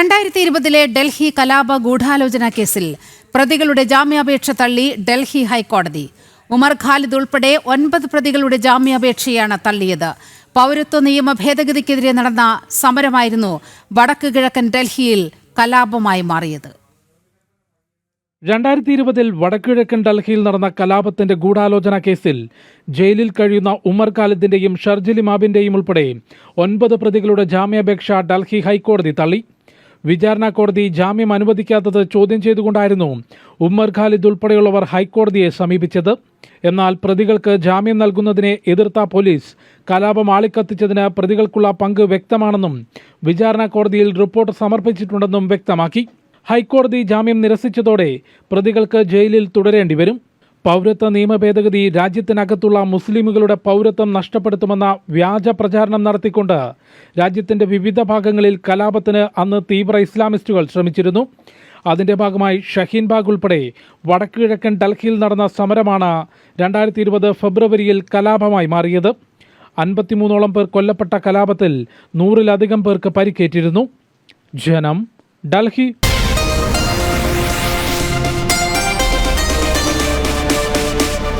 രണ്ടായിരത്തി ഇരുപതിലെ ഡൽഹി കലാപ ഗൂഢാലോചന കേസിൽ പ്രതികളുടെ ജാമ്യാപേക്ഷ തള്ളി ഡൽഹി ഹൈക്കോടതി. ഉമർ ഖാലിദ് ഉൾപ്പെടെ ഒൻപത് പ്രതികളുടെ ജാമ്യാപേക്ഷയാണ് തള്ളിയത്. പൗരത്വ നിയമ ഭേദഗതിക്കെതിരെ നടന്ന സമരമായിരുന്നു വടക്ക് കിഴക്കൻ ഡൽഹിയിൽ കലാപമായി മാറിയത്. രണ്ടായിരത്തി ഇരുപതിൽ വടക്കിഴക്കൻ ഡൽഹിയിൽ നടന്ന കലാപത്തിന്റെ ഗൂഢാലോചന കേസിൽ ജയിലിൽ കഴിയുന്ന ഉമർ ഖാലിദിന്റെയും ഷർജിലി മാബിന്റെയും ഉൾപ്പെടെ ഒൻപത് പ്രതികളുടെ ജാമ്യാപേക്ഷ ഡൽഹി ഹൈക്കോടതി തള്ളി. വിചാരണ കോടതി ജാമ്യം അനുവദിക്കാത്തത് ചോദ്യം ചെയ്തുകൊണ്ടായിരുന്നു ഉമ്മർ ഖാലിദ് ഉൾപ്പെടെയുള്ളവർ ഹൈക്കോടതിയെ സമീപിച്ചത്. എന്നാൽ പ്രതികൾക്ക് ജാമ്യം നൽകുന്നതിനെ എതിർത്ത പോലീസ് കലാപം ആളിക്കത്തിച്ചതിന് പ്രതികൾക്കുള്ള പങ്ക് വ്യക്തമാണെന്നും വിചാരണ കോടതിയിൽ റിപ്പോർട്ട് സമർപ്പിച്ചിട്ടുണ്ടെന്നും വ്യക്തമാക്കി. ഹൈക്കോടതി ജാമ്യം നിരസിച്ചതോടെ പ്രതികൾക്ക് ജയിലിൽ തുടരേണ്ടി വരും. പൗരത്വ നിയമ ഭേദഗതി രാജ്യത്തിനകത്തുള്ള മുസ്ലിമുകളുടെ പൗരത്വം നഷ്ടപ്പെടുത്തുമെന്ന വ്യാജ പ്രചാരണം നടത്തിക്കൊണ്ട് രാജ്യത്തിന്റെ വിവിധ ഭാഗങ്ങളിൽ കലാപത്തിന് അന്ന് തീവ്ര ഇസ്ലാമിസ്റ്റുകൾ ശ്രമിച്ചിരുന്നു. അതിന്റെ ഭാഗമായി ഷഹീൻ ബാഗ് ഉൾപ്പെടെ വടക്കുകിഴക്കൻ ഡൽഹിയിൽ നടന്ന സമരമാണ് രണ്ടായിരത്തി ഇരുപത് ഫെബ്രുവരിയിൽ കലാപമായി മാറിയത്. അൻപത്തിമൂന്നോളം പേർ കൊല്ലപ്പെട്ട കലാപത്തിൽ നൂറിലധികം പേർക്ക് പരിക്കേറ്റിരുന്നു. ജനം ഡൽഹി